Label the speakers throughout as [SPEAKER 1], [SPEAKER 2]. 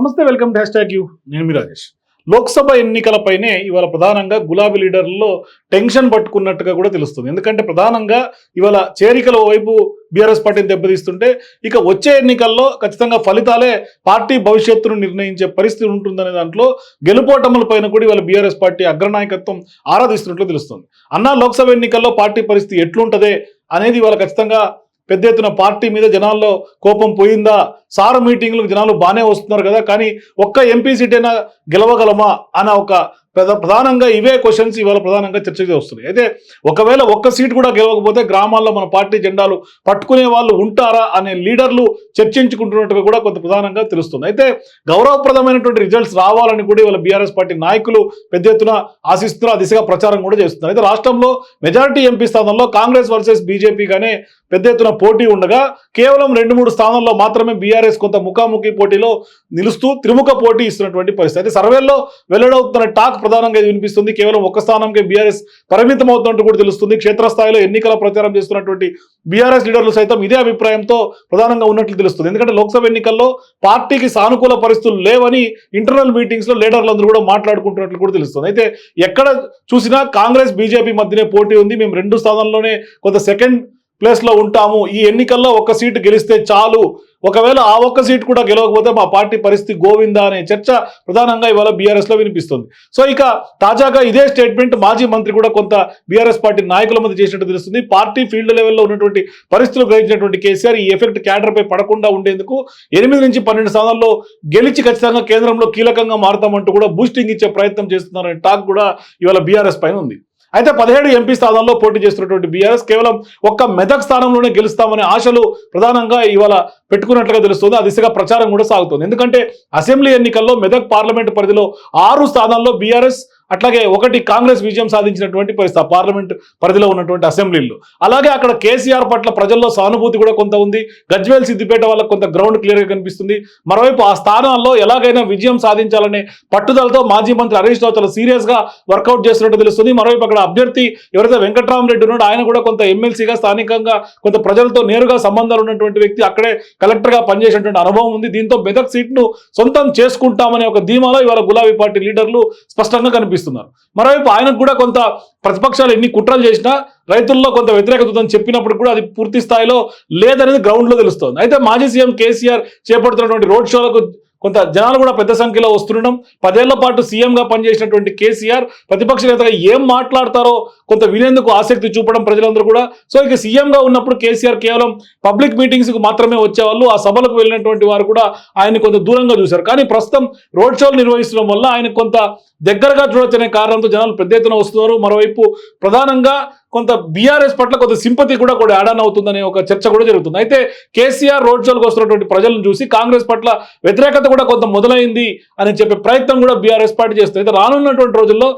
[SPEAKER 1] నమస్తే welcome to hashtag you. నేను మీ రాజేష్. లోక్సభ ఎన్నికలపైనే ఇవాళ ప్రధానంగా గులాబీ లీడర్లలో టెన్షన్ పట్టుకున్నట్టుగా కూడా తెలుస్తుంది. ఎందుకంటే ప్రధానంగా ఇవాళ చేరికల వైపు బీఆర్ఎస్ పార్టీని దెబ్బతీస్తుంటే ఇక వచ్చే ఎన్నికల్లో ఖచ్చితంగా ఫలితాలే పార్టీ భవిష్యత్తును నిర్ణయించే పరిస్థితి ఉంటుందనే దాంట్లో గెలుపోటముల పైన కూడా ఇవాళ బీఆర్ఎస్ పార్టీ అగ్రనాయకత్వం ఆరాధిస్తున్నట్లు తెలుస్తుంది. అన్నా లోక్సభ ఎన్నికల్లో పార్టీ పరిస్థితి ఎట్లుంటదే అనేది ఇవాళ ఖచ్చితంగా పెద్ద ఎత్తున పార్టీ మీద జనాల్లో కోపం పోయిందా? సార్ మీటింగ్లకు జనాలు బాగానే వస్తున్నారు కదా కానీ ఒక్క ఎంపీ సీట్ అయినా గెలవగలమా? అన్న ఒక ప్రధానంగా ఇవే క్వశ్చన్స్ ఇవాళ ప్రధానంగా చర్చకి వస్తున్నాయి. అయితే ఒకవేళ ఒక్క సీట్ కూడా గెలవకపోతే గ్రామాల్లో మన పార్టీ జెండాలు పట్టుకునే వాళ్ళు ఉంటారా అనే లీడర్లు చర్చించుకుంటున్నట్టుగా కూడా కొంత ప్రధానంగా తెలుస్తుంది. అయితే గౌరవప్రదమైనటువంటి రిజల్ట్స్ రావాలని కూడా ఇవాళ బీఆర్ఎస్ పార్టీ నాయకులు పెద్ద ఎత్తున ఆశిస్తున్న ఆ దిశగా ప్రచారం కూడా చేస్తున్నారు. అయితే రాష్ట్రంలో మెజారిటీ ఎంపీ స్థానంలో కాంగ్రెస్ వర్సెస్ బీజేపీగానే పెద్ద ఎత్తున పోటీ ఉండగా కేవలం రెండు మూడు స్థానాల్లో మాత్రమే బీఆర్ఎస్ కొంత ముఖాముఖి పోటీలో నిలుస్తూ త్రిముఖ పోటీ ఇస్తున్నటువంటి పరిస్థితి. అయితే సర్వేల్లో వెల్లడవుతున్న టాక్ ప్రధానంగా ఇది వినిపిస్తుంది. కేవలం ఒక స్థానంకే బీఆర్ఎస్ పరిమితం అవుతున్నట్టు కూడా తెలుస్తుంది. క్షేత్రస్థాయిలో ఎన్నికల ప్రచారం చేస్తున్నటువంటి బీఆర్ఎస్ లీడర్లు సైతం ఇదే అభిప్రాయంతో ప్రధానంగా ఉన్నట్లు తెలుస్తుంది. ఎందుకంటే లోక్సభ ఎన్నికల్లో పార్టీకి సానుకూల పరిస్థితులు లేవని ఇంటర్నల్ మీటింగ్స్లో లీడర్లందరూ కూడా మాట్లాడుకుంటున్నట్లు కూడా తెలుస్తుంది. అయితే ఎక్కడ చూసినా కాంగ్రెస్ బీజేపీ మధ్యనే పోటీ ఉంది. మేము రెండు స్థానంలోనే కొంత సెకండ్ ప్లేస్లో ఉంటాము. ఈ ఎన్నికల్లో ఒక్క సీటు గెలిస్తే చాలు. ఒకవేళ ఆ ఒక్క సీట్ కూడా గెలవకపోతే మా పార్టీ పరిస్థితి గోవిందా అనే చర్చ ప్రధానంగా ఇవాళ బీఆర్ఎస్లో వినిపిస్తుంది. సో ఇక తాజాగా ఇదే స్టేట్మెంట్ మాజీ మంత్రి కూడా కొంత బీఆర్ఎస్ పార్టీ నాయకుల మధ్య చేసినట్టు తెలుస్తుంది. పార్టీ ఫీల్డ్ లెవెల్లో ఉన్నటువంటి పరిస్థితులు గ్రహించినటువంటి కేసీఆర్ ఈ ఎఫెక్ట్ క్యాడర్పై పడకుండా ఉండేందుకు ఎనిమిది నుంచి పన్నెండు స్థానాల్లో గెలిచి ఖచ్చితంగా కేంద్రంలో కీలకంగా మారుతామంటూ కూడా బూస్టింగ్ ఇచ్చే ప్రయత్నం చేస్తున్నారనే టాక్ కూడా ఇవాళ బీఆర్ఎస్ పైన ఉంది. అయితే పదిహేడు ఎంపీ స్థానాల్లో పోటీ చేస్తున్నటువంటి బీఆర్ఎస్ కేవలం ఒక్క మెదక్ స్థానంలోనే గెలుస్తామనే ఆశలు ప్రధానంగా ఇవాళ పెట్టుకున్నట్లుగా తెలుస్తుంది. ఆ దిశగా ప్రచారం కూడా సాగుతుంది. ఎందుకంటే అసెంబ్లీ ఎన్నికల్లో మెదక్ పార్లమెంట్ పరిధిలో ఆరు స్థానాల్లో బీఆర్ఎస్ అట్లాగే ఒకటి కాంగ్రెస్ విజయం సాధించినటువంటి పరిస్థితి పార్లమెంట్ పరిధిలో ఉన్నటువంటి అసెంబ్లీలో. అలాగే అక్కడ కేసీఆర్ పట్ల ప్రజల్లో సానుభూతి కూడా కొంత ఉంది. గజ్వేల్ సిద్దిపేట వాళ్ళకి కొంత గ్రౌండ్ క్లియర్గా కనిపిస్తుంది. మరోవైపు ఆ స్థానాల్లో ఎలాగైనా విజయం సాధించాలనే పట్టుదలతో మాజీ మంత్రి హరీష్ రావు చాలా సీరియస్గా వర్కౌట్ చేస్తున్నట్టు తెలుస్తుంది. మరోవైపు అక్కడ అభ్యర్థి ఎవరైతే వెంకట్రామరెడ్డి ఉన్నాడో ఆయన కూడా కొంత ఎమ్మెల్సీగా స్థానికంగా కొంత ప్రజలతో నేరుగా సంబంధాలు ఉన్నటువంటి వ్యక్తి అక్కడే కలెక్టర్గా పనిచేసినటువంటి అనుభవం ఉంది. దీంతో మెదక్ సీట్ను సొంతం చేసుకుంటామనే ఒక ధీమాలో ఇవాళ గులాబీ పార్టీ లీడర్లు స్పష్టంగా చూపిస్తున్నారు. మరోవైపు ఆయనకు కూడా కొంత ప్రతిపక్షాలు ఎన్ని కుట్రలు చేసినా రైతుల్లో కొంత వ్యతిరేకత ఉందని చెప్పినప్పుడు కూడా అది పూర్తి స్థాయిలో లేదనేది గ్రౌండ్లో తెలుస్తోంది. అయితే మాజీ సీఎం కేసీఆర్ చేపడుతున్నటువంటి రోడ్ షోలకు కొంత జనాలు కూడా పెద్ద సంఖ్యలో వస్తుండడం పదేళ్ళ పాటు సీఎంగా పనిచేసినటువంటి కేసీఆర్ ప్రతిపక్ష నేతగా ఏం మాట్లాడతారో కొంత వినేందుకు ఆసక్తి చూపడం ప్రజలందరూ కూడా. సో ఇక సీఎంగా ఉన్నప్పుడు కేసీఆర్ కేవలం పబ్లిక్ మీటింగ్స్కి మాత్రమే వచ్చేవాళ్ళు ఆ సభలకు వెళ్ళినటువంటి వారు కూడా ఆయన కొంత దూరంగా చూశారు. కానీ ప్రస్తుతం రోడ్ షోలు నిర్వహించడం వల్ల ఆయన కొంత దగ్గరగా చూడొచ్చనే కారణంతో జనాలు పెద్ద ఎత్తున వస్తున్నారు. మరోవైపు ప్రధానంగా కొంత బీఆర్ఎస్ పట్ల కొంత సింపతి కూడా కూడా యాడ్ అవుతుందనే ఒక చర్చ కూడా జరుగుతుంది. అయితే కేసీఆర్ రోడ్ షోలకు వస్తున్నటువంటి ప్రజలను చూసి కాంగ్రెస్ పట్ల వ్యతిరేకత కూడా కొంత మొదలైంది అని చెప్పే ప్రయత్నం కూడా బీఆర్ఎస్ పార్టీ చేస్తుంది. అయితే రానున్నటువంటి రోజుల్లో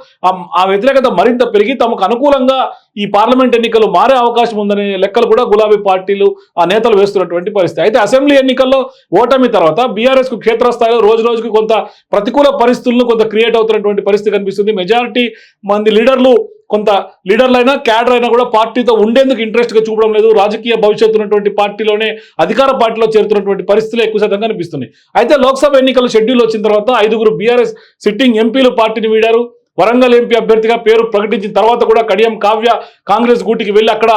[SPEAKER 1] ఆ వ్యతిరేకత మరింత పెరిగి తమకు అనుకూలంగా ఈ పార్లమెంట్ ఎన్నికలు మారే అవకాశం ఉందనే లెక్కలు కూడా గులాబీ పార్టీలు ఆ నేతలు వేస్తున్నటువంటి పరిస్థితి. అయితే అసెంబ్లీ ఎన్నికల్లో ఓటమి తర్వాత బీఆర్ఎస్కు క్షేత్రస్థాయిలో రోజు రోజుకి కొంత ప్రతికూల పరిస్థితులను కొంత క్రియేట్ అవుతున్నటువంటి పరిస్థితి కనిపిస్తుంది. మెజారిటీ మంది లీడర్లు కొంత లీడర్లైనా క్యాడర్ అయినా కూడా పార్టీతో ఉండేందుకు ఇంట్రెస్ట్గా చూపడం లేదు. రాజకీయ భవిష్యత్తు ఉన్నటువంటి పార్టీలోనే అధికార పార్టీలో చేరుతున్నటువంటి పరిస్థితులు ఎక్కువ శాతం కనిపిస్తున్నాయి. అయితే లోక్సభ ఎన్నికల షెడ్యూల్ వచ్చిన తర్వాత ఐదుగురు బీఆర్ఎస్ సిట్టింగ్ ఎంపీలు పార్టీని వీడారు. వరంగల్ ఎంపీ అభ్యర్థిగా పేరు ప్రకటించిన తర్వాత కూడా కడియం కావ్య కాంగ్రెస్ గూటికి వెళ్ళి అక్కడ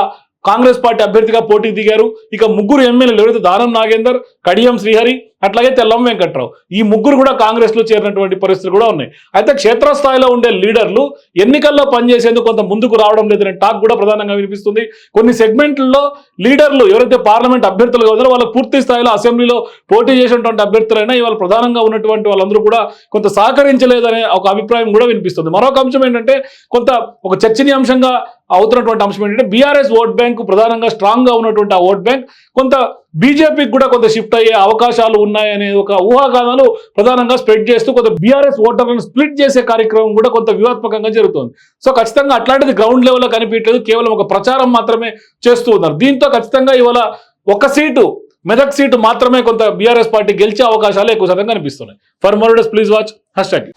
[SPEAKER 1] కాంగ్రెస్ పార్టీ అభ్యర్థిగా పోటీకి దిగారు. ఇక ముగ్గురు ఎమ్మెల్యేలు ఎవరైతే దానం నాగేందర్ కడియం శ్రీహరి అట్లాగే తెల్లం వెంకట్రావు. ఈ ముగ్గురు కూడా కాంగ్రెస్లో చేరినటువంటి పరిస్థితులు కూడా ఉన్నాయి. అయితే క్షేత్రస్థాయిలో ఉండే లీడర్లు ఎన్నికల్లో పనిచేసేందుకు కొంత ముందుకు రావడం లేదనే టాక్ కూడా ప్రధానంగా వినిపిస్తుంది. కొన్ని సెగ్మెంట్లలో లీడర్లు ఎవరైతే పార్లమెంట్ అభ్యర్థులుగా ఉన్నారో వాళ్ళ పూర్తి స్థాయిలో అసెంబ్లీలో పోటీ చేసినటువంటి అభ్యర్థులైనా ఇవాళ ప్రధానంగా ఉన్నటువంటి వాళ్ళందరూ కూడా కొంత సహకరించలేదనే ఒక అభిప్రాయం కూడా వినిపిస్తుంది. మరొక అంశం ఏంటంటే కొంత ఒక చర్చనీయాంశంగా అవుతున్నటువంటి అంశం ఏంటంటే బీఆర్ఎస్ ఓట్ బ్యాంక్ ప్రధానంగా స్ట్రాంగ్గా ఉన్నటువంటి ఆ ఓట్ బ్యాంక్ కొంత బీజేపీకి కూడా కొంత షిఫ్ట్ అయ్యే అవకాశాలు ఉన్నాయనే ఒక ఊహాగానాలు ప్రధానంగా స్ప్రెడ్ చేస్తూ కొంత బీఆర్ఎస్ ఓటర్లను స్ప్లిట్ చేసే కార్యక్రమం కూడా కొంత వ్యూహాత్మకంగా జరుగుతుంది. సో ఖచ్చితంగా అట్లాంటిది గ్రౌండ్ లెవెల్లో కనిపించలేదు కేవలం ఒక ప్రచారం మాత్రమే చేస్తూ ఉన్నారు. దీంతో ఖచ్చితంగా ఇవాళ ఒక సీటు మెదక్ సీటు మాత్రమే కొంత బీఆర్ఎస్ పార్టీ గెలిచే అవకాశాలు ఎక్కువ శాతం కనిపిస్తున్నాయి. For more please watch hashtag